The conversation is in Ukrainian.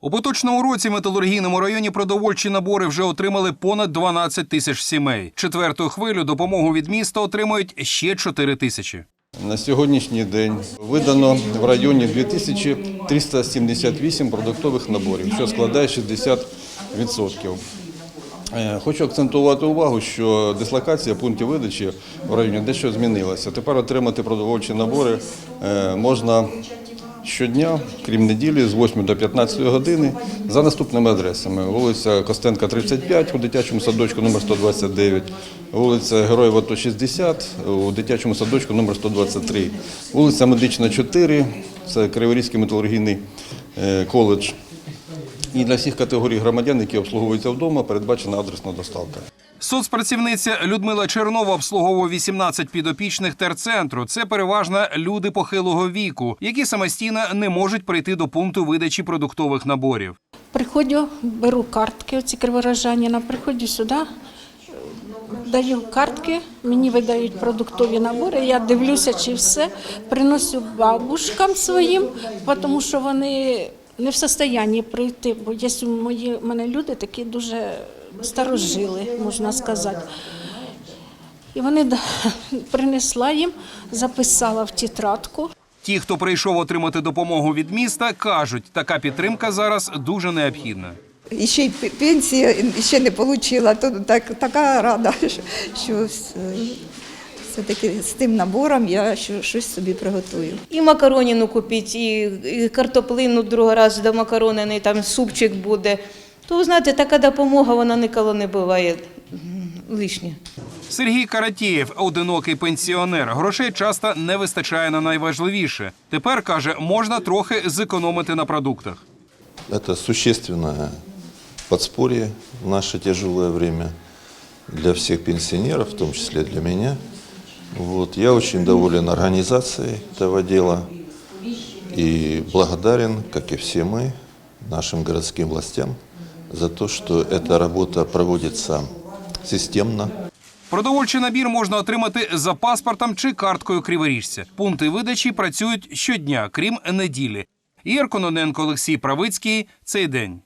У поточному році в металургійному районі продовольчі набори вже отримали понад 12 тисяч сімей. Четверту хвилю допомогу від міста отримують ще 4 тисячі. На сьогоднішній день видано в районі 2378 продуктових наборів, що складає 60%. Е, Хочу акцентувати увагу, що дислокація пунктів видачі в районі дещо змінилася. Тепер отримати продовольчі набори е, можна щодня, крім неділі, з 8 до 15 години, за наступними адресами. Вулиця Костенка, 35, у дитячому садочку номер 129, вулиця Героїв АТО 60, у дитячому садочку номер 123, вулиця Медична, 4, це Криворізький металургійний е, коледж. І для всіх категорій громадян, які обслуговуються вдома, передбачена адресна доставка. Соцпрацівниця Людмила Чернова обслуговує 18 підопічних терцентру. Це переважно люди похилого віку, які самостійно не можуть прийти до пункту видачі продуктових наборів. Приходжу, беру картки, оці криворожаніна, приходжу сюди, даю картки, мені видають продуктові набори, я дивлюся, чи все, приношу бабушкам своїм, тому що вони не в состоянні прийти, бо є мої, мене люди такі дуже старожили, можна сказати. І вони принесла їм, записала в тетрадку. Ті, хто прийшов отримати допомогу від міста, кажуть, така підтримка зараз дуже необхідна. І ще й пенсія ще не отримала, то так, така рада, що, все-таки з тим набором я щось собі приготую. І макароніну купіть, і, і картоплину другий раз до макаронини, там супчик буде. То ви знаєте, така допомога вона ніколи не буває лишня. Сергій Каратєєв, одинокий пенсіонер. Грошей часто не вистачає на найважливіше. Тепер каже, можна трохи зекономити на продуктах. Это существенное подспорье в наше тяжелое время для всех пенсионеров, в том числе для меня. Вот. Я очень доволен организацией этого дела и благодарен, как и все мы, нашим городским властям за то, что эта работа проводится системно, Продовольчий набір можна отримати за паспортом чи карткою криворіжця. Пункти видачі працюють щодня, крім неділі. Ігор Кононенко, Олексій Правицький. Цей день.